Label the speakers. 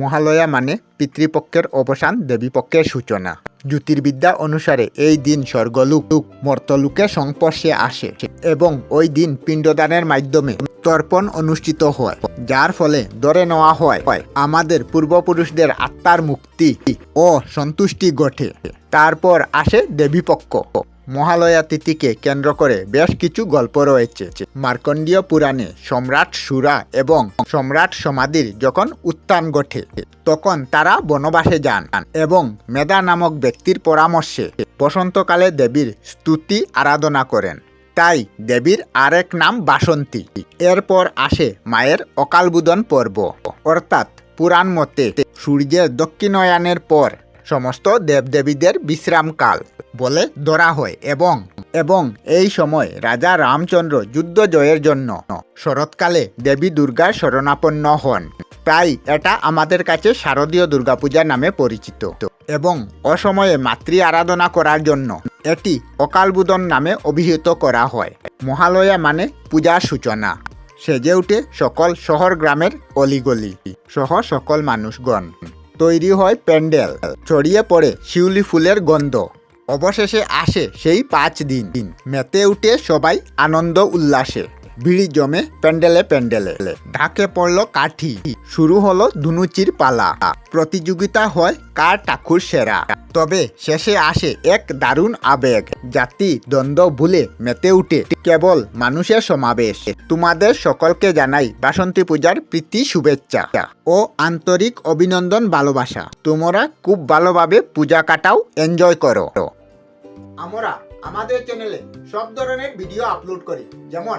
Speaker 1: মহালয়া মানে পিতৃপক্ষের অবসান দেবীপক্ষের সূচনা। জ্যোতির্বিদ্যা অনুসারে এই দিন স্বর্গলোক মর্তলোকে সংস্পর্শে আসে এবং ওই দিন পিণ্ডদানের মাধ্যমে তর্পণ অনুষ্ঠিত হয়, যার ফলে ধরে নেওয়া হয়, আমাদের পূর্বপুরুষদের আত্মার মুক্তি ও সন্তুষ্টি ঘটে। তারপর আসে দেবীপক্ষ। মহালয়া তিথিকে কেন্দ্র করে বেশ কিছু গল্প রয়েছে। মার্কণ্ডীয় পুরাণে সম্রাট সুরা এবং সম্রাট সমাধির যখন উত্থান ঘটে, তখন তারা বনবাসে যান এবং মেধা নামক ব্যক্তির পরামর্শে বসন্তকালে দেবীর স্তুতি আরাধনা করেন। তাই দেবীর আরেক নাম বাসন্তী। এরপর আসে মায়ের অকালবোধন পর্ব। অর্থাৎ পুরাণ মতে সূর্যের দক্ষিণায়নের পর সমস্ত দেবদেবীদের বিশ্রামকাল বলে ধরা হয় এবং এবং এই সময় রাজা রামচন্দ্র যুদ্ধ জয়ের জন্য শরৎকালে দেবী দুর্গার শরণাপন্ন হন। তাই এটা আমাদের কাছে শারদীয় দুর্গাপূজা নামে পরিচিত এবং অসময়ে মাতৃ আরাধনা করার জন্য এটি অকালবোধন নামে অভিহিত করা হয়। মহালয়া মানে পূজার সূচনা। সেজে উঠে সকল শহর গ্রামের অলিগলি সহ সকল মানুষগণ। তৈরি হয় প্যান্ডেল, ছড়িয়ে পড়ে শিউলি ফুলের গন্ধ। অবশেষে আসে সেই পাঁচ দিন। মেতে উঠে সবাই আনন্দ উল্লাসে। ভিড়ি জমে প্যান্ডেলে প্যান্ডেলে। ঢাকে পড়ল কাঠি। শুরু হলো ধুনুচির পালা। প্রতিযোগিতা হয় কার ঠাকুর সেরা। তবে শেষে আসে এক দারুণ আবেগ। জাতি দ্বন্দ্ব ভুলে মেতে উঠে কেবল মানুষের সমাবেশ। তোমাদের সকলকে জানাই বাসন্তী পূজার প্রীতি, শুভেচ্ছা ও আন্তরিক অভিনন্দন, ভালোবাসা। তোমরা খুব ভালোভাবে পূজা কাটাও এনজয় করো। আমরা আমাদের চ্যানেলে সব ধরনের ভিডিও আপলোড করি। যেমন